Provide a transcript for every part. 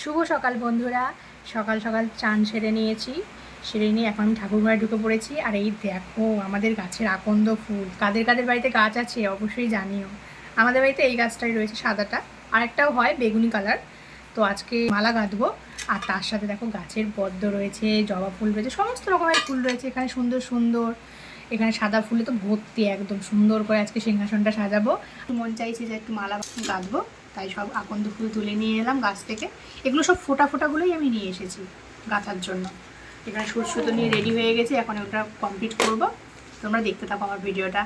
শুভ সকাল বন্ধুরা। সকাল সকাল চান সেরে নিয়েছি। সেরে নিয়ে এখন আমি ঠাকুর ঘরে ঢুকে পড়েছি। আর এই দেখো, আমাদের গাছের আকন্দ ফুল। কাদের কাদের বাড়িতে গাছ আছে অবশ্যই জানিও। আমাদের বাড়িতে এই গাছটাই রয়েছে সাদাটা। আরেকটাও হয় বেগুনি কালার। তো আজকে মালা গাঁথবো আর তার সাথে দেখো গাছের পদ্ম রয়েছে, জবা ফুল রয়েছে, সমস্ত রকমের ফুল রয়েছে। এখানে সুন্দর সুন্দর। এখানে সাদা ফুলে তো ভর্তি একদম। সুন্দর করে আজকে সিংহাসনটা সাজাবো। মন চাইছে যে একটু মালা গাঁথবো তাই সব আকন্দ ফুল তুলে নিয়ে এলাম গাছ থেকে। এগুলো সব ফোটা ফোটাগুলোই আমি নিয়ে এসেছি গাঁথার জন্য। এখানে সুতো নিয়ে রেডি হয়ে গেছে, এখন ওটা কমপ্লিট করব। তোমরা দেখতে থাকো আমার ভিডিওটা।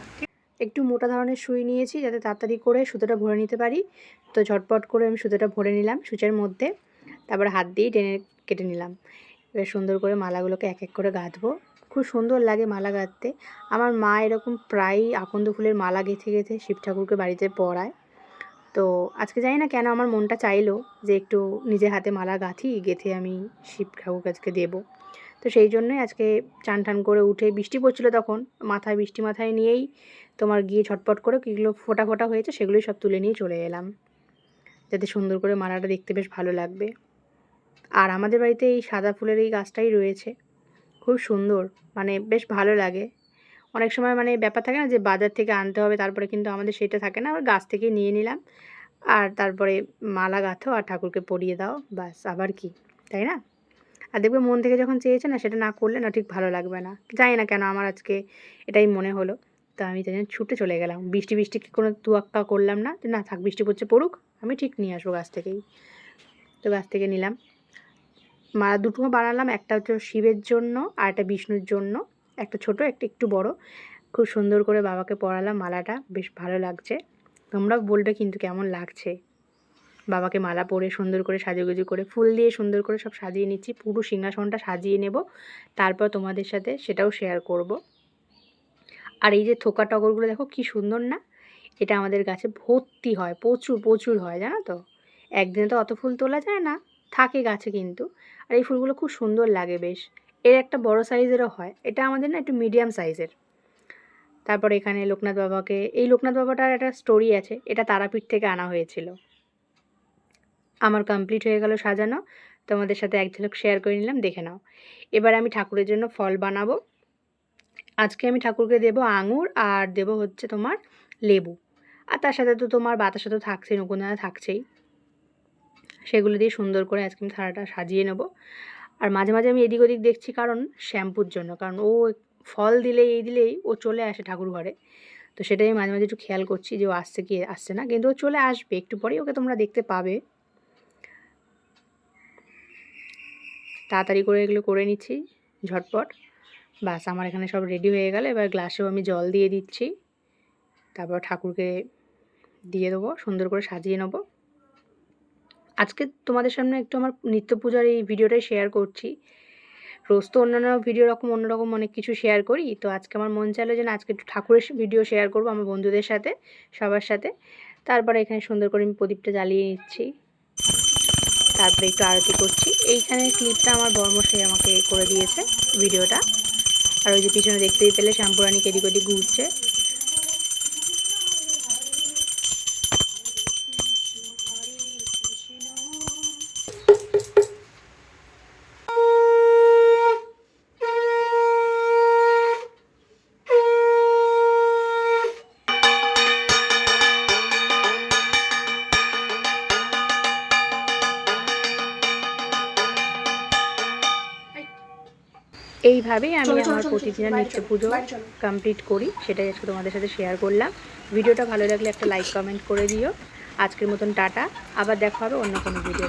একটু মোটা ধরনের সুই নিয়েছি, যাতে তাড়াতাড়ি করে সুতোটা ভরে নিতে পারি। তো ঝটপট করে আমি সুতোটা ভরে নিলাম সূচের মধ্যে। তারপর হাত দিয়ে টেনে কেটে নিলাম। এবার সুন্দর করে মালাগুলোকে এক এক করে গাঁথবো। খুব সুন্দর লাগে মালা গাঁথতে। আমার মা এরকম প্রায়ই আকন্দ ফুলের মালা গেঁথে গেঁথে শিব ঠাকুরকে বাড়িতে পরায়। তো আজকে জানি না কেন আমার মনটা চাইলো যে একটু নিজে হাতে মালা গাঁথি গেঁথে আমি শিব ঠাকুরকে আজকে দেবো। তো সেই জন্যই আজকে চান টান করে উঠে বৃষ্টি পড়ছিল তখন, মাথায় বৃষ্টি মাথায় নিয়েই তোমার গিয়ে ছটপট করে কীগুলো ফোটা ফোটা হয়েছে সেগুলোই সব তুলে নিয়ে চলে এলাম। যাতে সুন্দর করে মালাটা দেখতে বেশ ভালো লাগবে। আর আমাদের বাড়িতে এই সাদা ফুলের এই গাছটাই রয়েছে। খুব সুন্দর মানে বেশ ভালো লাগে। অনেক সময় মানে ব্যাপার থাকে না যে বাজার থেকে আনতে হবে, তারপরে কিন্তু আমাদের সেটা থাকে না আবার গাছ থেকে নিয়ে নিলাম। আর তারপরে মালা গাঁথো আর ঠাকুরকে পরিয়ে দাও বাস আবার কি, তাই না? আর দেখবে মন থেকে যখন চেয়েছে না, সেটা না করলে না ঠিক ভালো লাগবে না। জানি না কেন আমার আজকে এটাই মনে হলো। তো আমি তাই জন্য ছুটে চলে গেলাম। বৃষ্টি বৃষ্টি কোনো তুয়াক্কা করলাম না যে না থাক, বৃষ্টি পড়ছে পড়ুক, আমি ঠিক নিয়ে আসব গাছ থেকেই। তো গাছ থেকে নিলাম। মালা দুটো বানালাম, একটা হচ্ছে শিবের জন্য আর একটা বিষ্ণুর জন্য। একটা ছোট, একটা একটু বড়। খুব সুন্দর করে বাবাকে পরালাম মালাটা, বেশ ভালো লাগছে। তোমরা বলবে কিন্তু কেমন লাগছে। বাবাকে মালা পরে সুন্দর করে সাজুগুজু করে, ফুল দিয়ে সুন্দর করে সব সাজিয়ে নিচ্ছি। পুরো সিংহাসনটা সাজিয়ে নেব। তারপর তোমাদের সাথে সেটাও শেয়ার করব। আর এই যে থোকা টগরগুলো দেখো কি সুন্দর না? এটা আমাদের গাছে ভর্তি হয়, প্রচুর প্রচুর হয়, জানো তো? একদিনে তো অত ফুল তোলা যায় না। থাকে গাছে কিন্তু। আর এই ফুলগুলো খুব সুন্দর লাগে বেশ। এর একটা বড় সাইজেরও হয়। এটা আমাদের না একটু মিডিয়াম সাইজের তারপর এখানে লোকনাথ বাবাকে, এই লোকনাথ বাবাটার একটা স্টোরি আছে, এটা তারাপীঠ থেকে আনা হয়েছিল। আমার কমপ্লিট হয়ে গেল সাজানো। তোমাদের সাথে এক ঝলক শেয়ার করে নিলাম, দেখে নাও। এবার আমি ঠাকুরের জন্য ফল বানাবো। আজকে আমি ঠাকুরকে দেব আঙুর আর দেব হচ্ছে তোমার লেবু। আর তার সাথে তো তোমার বাতাসা তো থাকছেই নকুনদানা থাকছেই। সেগুলো দিয়ে সুন্দর করে আজকে আমি থালাটা সাজিয়ে নেব। আর মাঝে মাঝে আমি এদিক ওদিক দেখছি কারণ শ্যাম্পুর জন্য, কারণ ও ফল দিলেই, এই দিলেই ও চলে আসে ঠাকুর ঘরে। তো সেটাই আমি মাঝে মাঝে একটু খেয়াল করছি যে ও আসছে কি, আসছে না, কিন্তু ও চলে আসবে, একটু পরেই ওকে তোমরা দেখতে পাবে। তাড়াতাড়ি করে এগুলো করে নিচ্ছি, ঝটপট। বাস, আমার এখানে সব রেডি হয়ে গেলে, এবার গ্লাসেও আমি জল দিয়ে দিচ্ছি। তারপর ঠাকুরকে দিয়ে দেবো, সুন্দর করে সাজিয়ে নেব। আজকে তোমাদের সামনে একটু আমার নিত্য পূজার এই ভিডিওটাই শেয়ার করছি। রোজ তো অন্যান্য ভিডিও রকম অন্যরকম অনেক কিছু শেয়ার করি। তো আজকে আমার মন চাইলো যে না, আজকে একটু ঠাকুরের ভিডিও শেয়ার করব আমার বন্ধুদের সাথে, সবার সাথে। তারপরে এখানে সুন্দর করে আমি প্রদীপটা জ্বালিয়ে নিচ্ছি। তারপরে একটু আরতি করছি। এইখানে ক্লিপটা আমার বর্মশাই আমাকে করে দিয়েছে, ভিডিওটা। আর ওই যে পিছনে দেখতেই পেলে শ্যাম্পুরানি এদিক ওদিক ঘুরছে। এইভাবেই আমি আমার প্রতিদিনের নিত্য পুজো কমপ্লিট করি সেটাই আজকে তোমাদের সাথে শেয়ার করলাম। ভিডিওটা ভালো লাগলে একটা লাইক কমেন্ট করে দিও। আজকের মতন টাটা। আবার দেখা হবে অন্য কোনো ভিডিও